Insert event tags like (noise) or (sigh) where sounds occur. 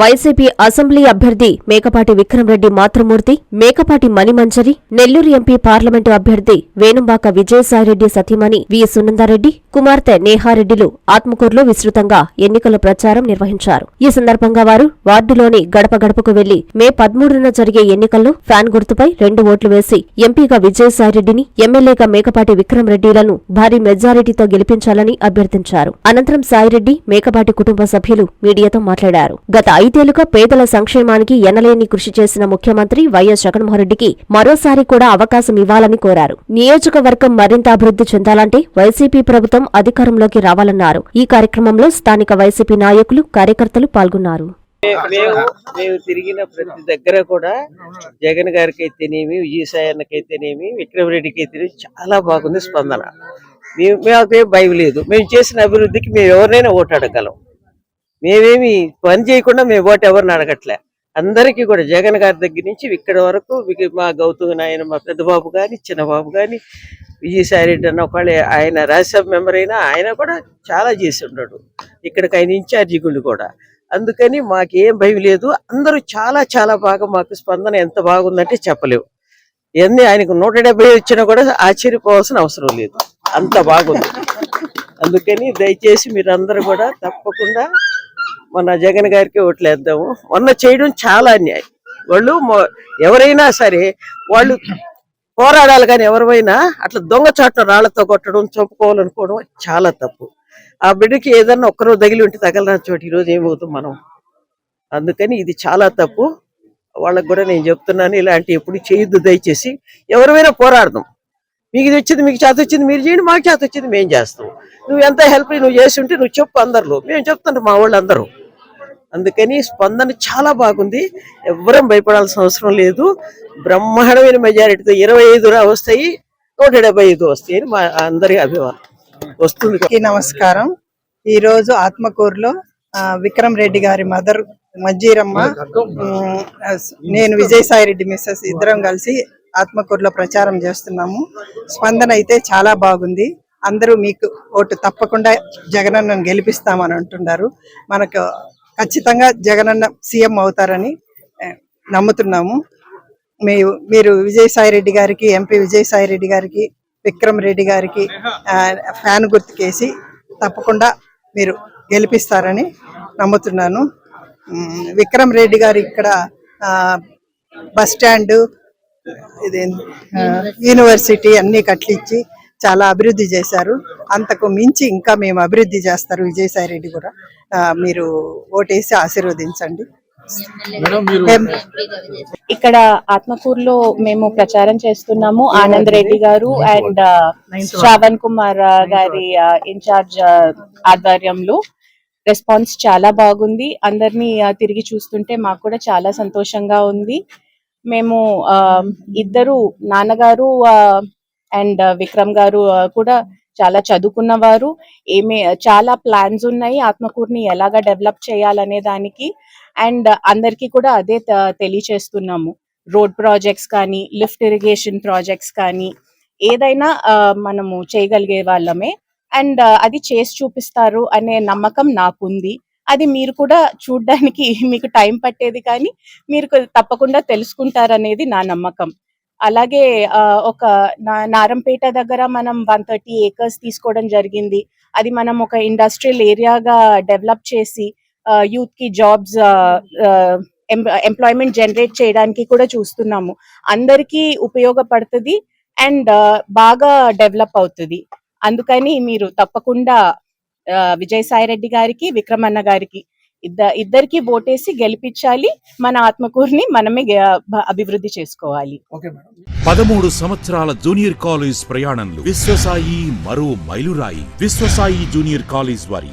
YCP assembly అభ్యర్థి మేకపాటి విక్రమరెడ్డి మాతృమూర్తి Mekapati Manimanjari Nellore MP parliament అభ్యర్థి వేణుంబాక విజయసాయిరెడ్డి సతీమణి వి సునందారెడ్డి కుమార్తె నేహారెడ్డిలు ఆత్మకూరులో విస్తృతంగా ఎన్నికల ప్రచారం నిర్వహించారు. ఈ సందర్భంగా వారు వార్డులోని గడప గడపకు వెళ్ళి మే పదమూడున జరిగే ఎన్నికల్లో ఫ్యాన్ గుర్తుపై రెండు ఓట్లు వేసి ఎంపీగా విజయసాయిరెడ్డిని ఎమ్మెల్యేగా మేకపాటి విక్రమరెడ్డిలను భారీ మెజారిటీతో గెలిపించాలని అభ్యర్థించారు. అనంతరం సాయిరెడ్డి మేకపాటి కుటుంబ సభ్యులు మీడియాతో మాట్లాడారు. గత ఐదేళ్ళుగా పేదల సంక్షేమానికి ఎనలేని కృషి చేసిన ముఖ్యమంత్రి వైఎస్ జగన్మోహన్రెడ్డికి మరోసారి కూడా అవకాశం ఇవ్వాలని కోరారు. నియోజకవర్గం మరింత అభివృద్ధి చెందాలంటే వైసీపీ ప్రభుత్వం అధికారంలోకి రావాలన్నారు. ఈ కార్యక్రమంలో స్థానిక వైసీపీ నాయకులు కార్యకర్తలు పాల్గొన్నారు. మేము మేము తిరిగిన ప్రతి దగ్గర కూడా జగన్ గారికి అయితేనేమి విజయసాయన్నకి అయితేనేమి విక్రమరెడ్డికి అయితేనేమి చాలా బాగుంది స్పందన. మేము మాకేం భయం లేదు. మేము చేసిన అభివృద్ధికి మేము ఎవరినైనా ఓటాడగలం. మేమేమి పని చేయకుండా మేము ఓటు ఎవరిని అడగట్లే. అందరికీ కూడా జగన్ గారి దగ్గర నుంచి ఇక్కడ వరకు మా గౌతమ్ నాయన మా పెద్దబాబు కానీ చిన్నబాబు కానీ విజయసాయి రెడ్డి అన్న ఒకళ్ళు ఆయన రాజ్యసభ మెంబర్ అయినా ఆయన కూడా చాలా చేసి ఉన్నాడు. ఇక్కడికి ఆయన ఇన్ఛార్జి గుండి కూడా. అందుకని మాకేం భయం లేదు. అందరూ చాలా చాలా బాగా మాకు స్పందన ఎంత బాగుందంటే చెప్పలేవు. ఎన్ని ఆయనకు నూట డెబ్బై వచ్చినా కూడా ఆశ్చర్యపోవాల్సిన అవసరం లేదు. అంత బాగుంది. అందుకని దయచేసి మీరందరూ కూడా తప్పకుండా మన జగన్ గారికి ఓట్లేద్దాము మొన్న చేయడం చాలా అన్యాయం. వాళ్ళు ఎవరైనా సరే వాళ్ళు పోరాడాలి కానీ ఎవరైనా అట్లా దొంగచాటున రాళ్ళతో కొట్టడం చంపుకోవాలనుకోవడం చాలా తప్పు. ఆ బిడ్డకి ఏదన్నా ఒక్కరోజు తగిలి ఉంటే తగలరా చోటు ఈరోజు ఏమవుతుంది మనం? అందుకని ఇది చాలా తప్పు. వాళ్ళకు కూడా నేను చెప్తున్నాను ఇలాంటి ఎప్పుడు చేయొద్దు దయచేసి. ఎవరివైనా పోరాడదాం. మీకు ఇది వచ్చింది మీకు చేత వచ్చింది మీరు చేయండి మాకు చేత వచ్చింది మేము చేస్తాం. నువ్వు ఎంత హెల్ప్ నువ్వు చేసి ఉంటే నువ్వు చెప్పు అందరిలో. మేము చెప్తాను మా వాళ్ళు అందరూ అందుకని స్పందన చాలా బాగుంది. ఎవ్వరం భయపడాల్సిన అవసరం లేదు. బ్రహ్మాండమైన మెజారిటీతో ఇరవై ఐదు వస్తాయి. నూట డెబ్బై ఐదు వస్తాయి అని మా అందరి అభిమానం. వస్తుంది. నమస్కారం. ఈ రోజు ఆత్మకూరులో ఆ, విక్రమ్ రెడ్డి గారి మదర్ మజ్జీరమ్మ నేను విజయసాయి రెడ్డి మిస్సెస్ ఇద్దరం కలిసి ఆత్మకూరులో ప్రచారం చేస్తున్నాము. స్పందన అయితే చాలా బాగుంది. అందరూ మీకు ఓటు తప్పకుండా జగనన్నను గెలిపిస్తామని అంటున్నారు. మనకు ఖచ్చితంగా జగనన్న సీఎం అవుతారని నమ్ముతున్నాము. మీ మీరు విజయసాయిరెడ్డి గారికి ఎంపీ విజయసాయిరెడ్డి గారికి విక్రమ్ రెడ్డి గారికి ఆ, ఫ్యాన్ గుర్తుకేసి తప్పకుండా మీరు గెలిపిస్తారని నమ్ముతున్నాను. విక్రమ్ రెడ్డి గారు ఇక్కడ ఆ, బస్ స్టాండ్ ఇది యూనివర్సిటీ అన్ని కట్టించి చాలా అభివృద్ధి చేశారు. అంతకు మించి ఇంకా మేము అభివృద్ధి చేస్తారు విజయసాయి రెడ్డి కూడా మీరు ఓటేసి ఆశీర్వదించండి. ఇక్కడ ఆత్మకూరులో మేము ప్రచారం చేస్తున్నాము. ఆనంద్ రెడ్డి గారు అండ్ శ్రావణ్ కుమార్ గారి ఇన్ఛార్జ్ ఆధ్వర్యంలో రెస్పాన్స్ చాలా బాగుంది. అందరినీ తిరిగి చూస్తుంటే మాకు కూడా చాలా సంతోషంగా ఉంది. మేము ఆ, ఇద్దరు నాన్నగారు అండ్ విక్రమ్ గారు కూడా చాలా చదువుకున్నవారు. ఏమే చాలా ప్లాన్స్ ఉన్నాయి. ఆత్మకూరుని ఎలాగా డెవలప్ చేయాలనే దానికి. అండ్ అందరికీ కూడా అదే తెలియచేస్తున్నాము. రోడ్ ప్రాజెక్ట్స్ కానీ లిఫ్ట్ ఇరిగేషన్ ప్రాజెక్ట్స్ కానీ ఏదైనా మనము చేయగలిగే వాళ్ళమే. అండ్ అది చేసి చూపిస్తారు అనే నమ్మకం నాకుంది. అది మీరు కూడా చూడడానికి (laughs) మీకు టైం పట్టేది కానీ మీరు తప్పకుండా తెలుసుకుంటారనేది నా నమ్మకం. అలాగే ఆ, ఒక నా- నారంపేట దగ్గర మనం వన్ థర్టీ ఏకర్స్ తీసుకోవడం జరిగింది. అది మనం ఒక ఇండస్ట్రియల్ ఏరియాగా డెవలప్ చేసి యూత్కి జాబ్స్ ఎంప్లాయ్మెంట్ జనరేట్ చేయడానికి కూడా చూస్తున్నాము. అందరికీ ఉపయోగపడుతుంది అండ్ బాగా డెవలప్ అవుతుంది. అందుకని మీరు తప్పకుండా విజయసాయి రెడ్డి గారికి విక్రమన్న గారికి ఇద్ద ఇద్దరికి ఓటేసి గెలిపించాలి. మన ఆత్మకూరుని మనమే అభివృద్ధి చేసుకోవాలి. పదమూడు సంవత్సరాల జూనియర్ కాలేజ్ ప్రయాణంలో విశ్వసాయి మరో మైలురాయి. విశ్వసాయి జూనియర్ కాలేజ్ వారి